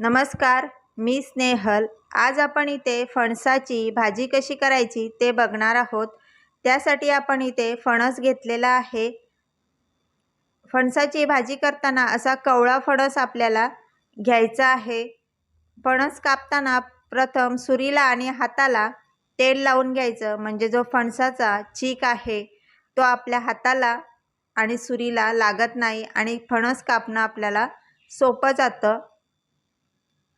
नमस्कार मी स्नेहल. आज आपण इथे फणसाची भाजी कशी करायची ते बघणार आहोत. त्यासाठी आपण इथे फणस घेतलेला आहे. फणसाची भाजी करताना असा कवळा फणस आपल्याला घ्यायचा आहे. फणस कापताना प्रथम सुरीला आणि हाताला तेल लावून घ्यायचं म्हणजे जो फणसाचा चीक आहे तो आपल्या हाताला आणि सुरीला लागत नाही आणि फणस कापणं आपल्याला सोपं जातं.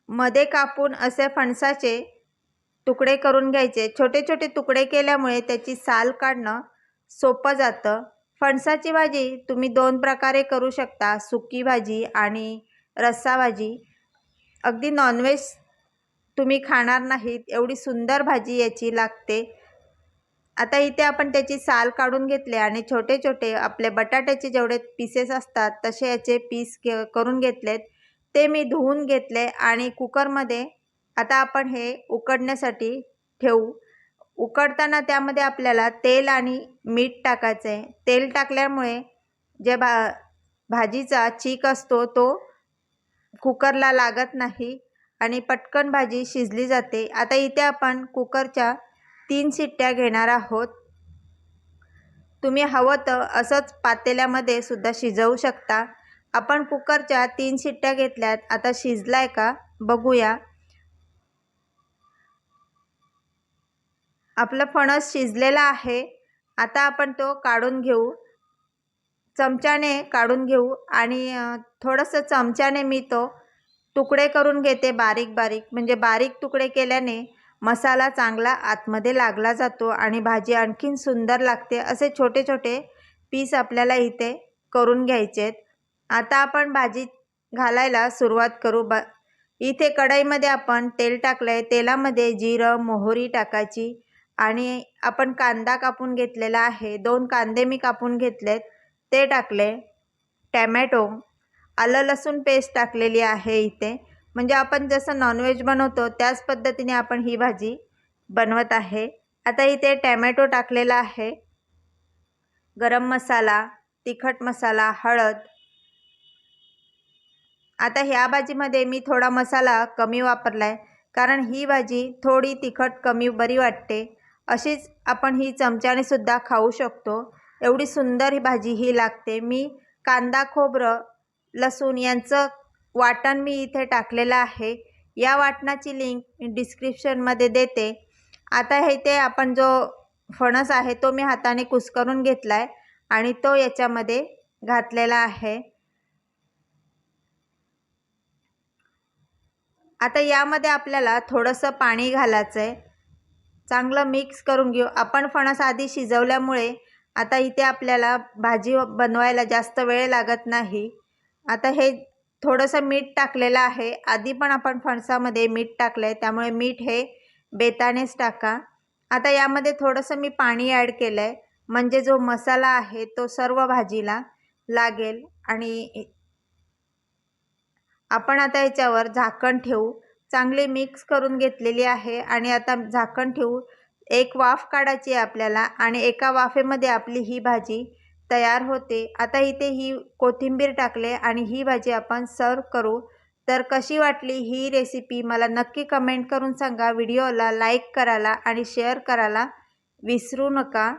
मध्ये कापून असे फणसाचे तुकडे करून घ्यायचे. छोटे छोटे तुकडे केल्यामुळे त्याची साल काढणं सोपं जातं. फणसाची भाजी तुम्ही दोन प्रकारे करू शकता. सुकी भाजी आणि रस्सा भाजी. अगदी नॉनव्हेज तुम्ही खाणार नाहीत. एवढी सुंदर भाजी याची लागते. आता इथे आपण त्याची साल काढून घेतले आणि छोटे छोटे आपले बटाट्याचे जेवढे पीसेस असतात तसे याचे पीस घे करून घेतलेत. ते मी धुवून घेतले आणि कुकरमध्ये आता आपण हे उकडण्यासाठी ठेवू. उकडताना त्यामध्ये आपल्याला तेल आणि मीठ टाकायचं. आहे तेल टाकल्यामुळे जे भा भाजीचा चीक असतो तो कुकरला लागत नाही आणि पटकन भाजी शिजली जाते. आता इथे आपण कुकरच्या तीन शिट्ट्या घेणार आहोत. तुम्ही हवं तर असंच पातेल्यामध्ये सुद्धा शिजवू शकता. आपण कुकरच्या तीन शिट्ट्या घेतल्यात. आता शिजलाय का? बघूया. आपलं फणस शिजलेला आहे. आता आपण तो काढून घेऊ. चमच्याने काढून घेऊ आणि थोडंसं चमच्याने मी तो तुकडे करून घेते बारीक बारीक. म्हणजे बारीक तुकडे केल्याने मसाला चांगला आतमध्ये लागला जातो आणि भाजी आणखीन सुंदर लागते. असे छोटे छोटे पीस आपल्याला इथे करून घ्यायचे आहेत आता आपण भाजी घालायला सुरुवात करू. ब इथे कढईमध्ये आपण तेल टाकलं आहे तेलामध्ये जिरं मोहरी टाकायची आणि आपण कांदा कापून घेतलेला आहे. दोन कांदे मी कापून घेतलेत. ते टाकले. टॅमॅटो. आलं लसूण पेस्ट टाकलेली आहे इथे. म्हणजे आपण जसं नॉनव्हेज बनवतो त्याच पद्धतीने आपण ही भाजी बनवत आहे. आता इथे टॅमॅटो टाकलेला आहे. गरम मसाला तिखट मसाला हळद आता ह्या भाजीमध्ये मी थोडा मसाला कमी वापरला आहे कारण ही भाजी थोडी तिखट कमी बरी वाटते. अशीच आपण ही चमच्याने सुद्धा खाऊ शकतो. एवढी सुंदर ही भाजी ही लागते. मी कांदा खोबरं लसूण यांचं वाटण मी इथे टाकलेलं आहे. या वाटणाची लिंक मी डिस्क्रिप्शनमध्ये देते. आता हे ते आपण जो फणस आहे तो मी हाताने कुस्करून घेतला आहे आणि तो याच्यामध्ये घातलेला आहे. आता यामध्ये आपल्याला थोडंसं पाणी घालायचं आहे चांगलं मिक्स करून घेऊ. आपण फणस आधी शिजवल्यामुळे आता इथे आपल्याला भाजी बनवायला जास्त वेळ लागत नाही. आता हे थोडंसं मीठ टाकलेलं आहे. आधी पण आपण फणसामध्ये मीठ टाकलं आहे त्यामुळे मीठ हे बेतानेच टाका. आता यामध्ये थोडंसं मी पाणी ॲड केलं आहे म्हणजे जो मसाला आहे तो सर्व भाजीला लागेल आणि आपण आता याच्यावर झाकण ठेवू. चांगली मिक्स करून घेतलेली आहे आणि आता झाकण ठेवू. एक वाफ काढायची आहे आपल्याला आणि एका वाफेमध्ये आपली ही भाजी तयार होते. आता इथे ही कोथिंबीर टाकले आणि ही भाजी आपण सर्व करू. तर कशी वाटली ही रेसिपी मला नक्की कमेंट करून सांगा. व्हिडिओला लाईक करायला आणि शेअर करायला विसरू नका.